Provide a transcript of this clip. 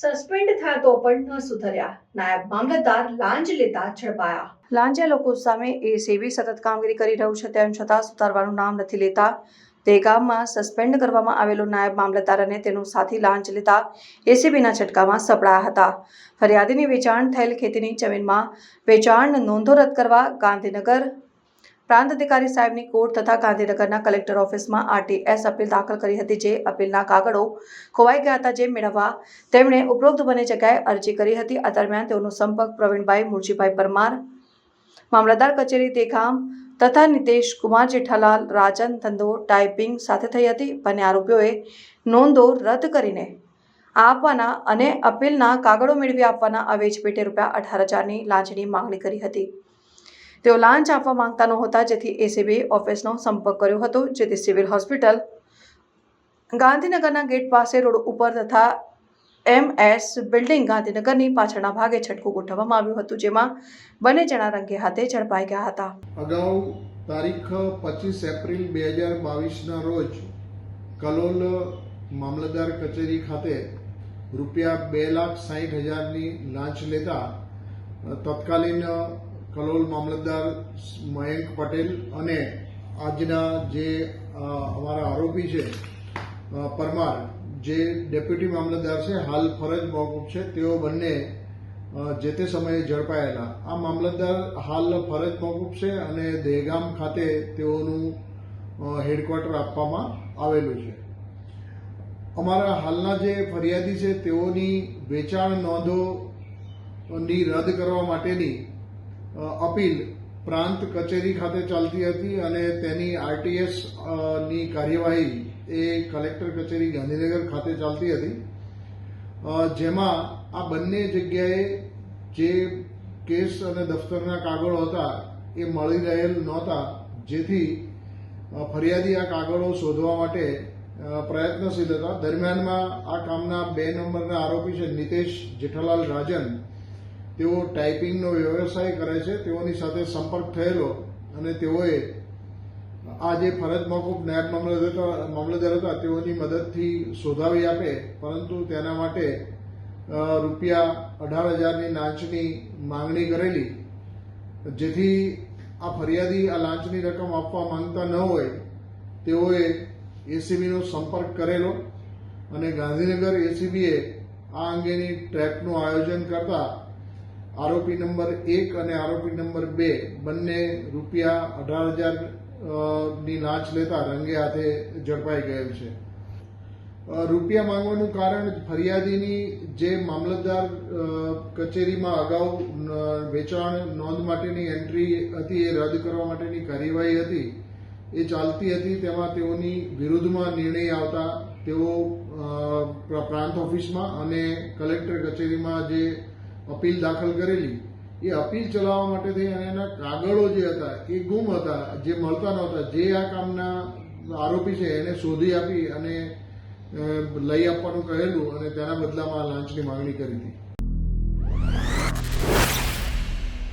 Suspend થયા તો પણ ન સુધર્યા. નાયબ મામલતદાર લાંચ લેતા ઝડપાયા. લાંચે લોકો સામે એ સેવી સતત કામગીરી કરી રહ્યું છે, તેમ છતાં સુધારવાનું નામ નથી લેતા. તે ગામમાં સસ્પેન્ડ કરવામાં આવેલો નાયબ મામલતદાર અને તેનો સાથી લાંચ લેતા એસીબીના છટકામાં સપડાયા હતા. ફરિયાદીની વેચાણ થયેલ ખેતીની જમીનમાં વેચાણ નોંધો રદ કરવા ગાંધીનગર પ્રાંત અધિકારી સાહેબની કોર્ટ તથા ગાંધીનગરના કલેક્ટર ઓફિસમાં આરટીએસ અપીલ દાખલ કરી હતી, જે અપીલના કાગળો ખોવાઈ ગયા હતા, જે મેળવવા તેમણે ઉપરોક્ત બને જગ્યાએ અરજી કરી હતી. આ દરમિયાન તેઓનો સંપર્ક પ્રવીણભાઈ મુરજીભાઈ પરમાર, મામલતદાર કચેરી દેખામ તથા નિતેશ કુમાર જેઠાલાલ, રાજન ધંધો ટાઈપિંગ સાથે થઈ હતી. બંને આરોપીઓએ નોંધો રદ કરીને આપવાના અને અપીલના કાગળો મેળવી આપવાના અવેજ પેટે રૂપિયા અઢાર હજારની લાંચની માંગણી કરી હતી. તેઓ લાંચ આપવા માંગતા નહોતા, જેથી એસીબી ઓફિસનો સંપર્ક કર્યો હતો, જેથી સિવિલ હોસ્પિટલ ગાંધીનગરના ગેટ પાસે રોડ ઉપર તથા એમ એસ બિલ્ડિંગ ગાંધીનગરની પાછળના ભાગે છટકું ગોઠવવામાં આવ્યું હતું, જેમાં બંને જણા રંગે હાથે ઝડપાઈ ગયા હતા. અગાઉ તારીખ પચીસ એપ્રિલ બે હજાર બાવીસના રોજ કલોલ મામલતદાર કચેરી ખાતે રૂપિયા બે લાખ સાહીઠ હજારની લાંચ લેતા તત્કાલીન કલોલ મામલતદાર મયંક પટેલ અને આજના જે અમારા આરોપી છે પરમાર, જે ડેપ્યુટી મામલતદાર છે, હાલ ફરજ મોકૂફ છે. તેઓ બંને જે તે સમયે ઝડપાયેલા. આ મામલતદાર હાલ ફરજ મોકૂફ છે અને દહેગામ ખાતે તેઓનું હેડક્વાર્ટર આપવામાં આવેલું છે. અમારા હાલના જે ફરિયાદી છે, તેઓની વેચાણ નોંધોની રદ કરવા માટેની અપીલ. પ્રાંત કચેરી ખાતે ચાલતી હતી અને તેની આરટીએસની કાર્યવાહી એ કલેક્ટર કચેરી ગાંધીનગર ખાતે ચાલતી હતી. જેમાં આ બંને જગ્યાએ જે કેસ અને દફતરના કાગળો હતા એ મળી રહેલ નહોતા. જેથી ફરિયાદી આ કાગળો શોધવા માટે પ્રયત્નશીલ હતા. દરમિયાનમાં આ કામના બે નંબરના આરોપી છે નિતેશ જેઠાલાલ રાજન તેઓ ટાઈપિંગનો વ્યવસાય કરે છે, તેઓની સાથે સંપર્ક થયેલો અને તેઓએ આ જે ફરજ મોકૂફ નાયબ મામલતદાર મામલતદાર હતા, તેઓની મદદથી શોધાવી આપે, પરંતુ તેના માટે રૂપિયા અઢાર હજારની લાંચની માંગણી કરેલી. જેથી આ ફરિયાદી આ લાંચની રકમ આપવા માંગતા ન હોય, તેઓએ એસીબીનો સંપર્ક કરેલો અને ગાંધીનગર એસીબીએ આ અંગેની ટ્રેપનું આયોજન કરતા આરોપી નંબર એક અને આરોપી નંબર બે બંને રૂપિયા અઢાર હજારની લાંચ લેતા રંગે હાથે ઝડપાઈ ગયેલ છે. રૂપિયા માંગવાનું કારણ ફરિયાદીની જે મામલતદાર કચેરીમાં અગાઉ વેચાણ નોંધ માટેની એન્ટ્રી હતી એ રદ કરવા માટેની કાર્યવાહી હતી, એ ચાલતી હતી તેમાં તેઓની વિરુદ્ધમાં નિર્ણય આવતા તેઓ પ્રાંત ઓફિસમાં અને કલેક્ટર કચેરીમાં જે અપીલ દાખલ કરેલી. એ અપીલ ચલાવવા માટે થઈ અને એના કાગળો જે હતા, એ ગુમ હતા, જે મળતા નહોતા. જે આ કામના આરોપી છે, એને શોધી આપી અને લઈ આપવાનું કહેલું અને તેના બદલામાં લાંચની માંગણી કરી હતી.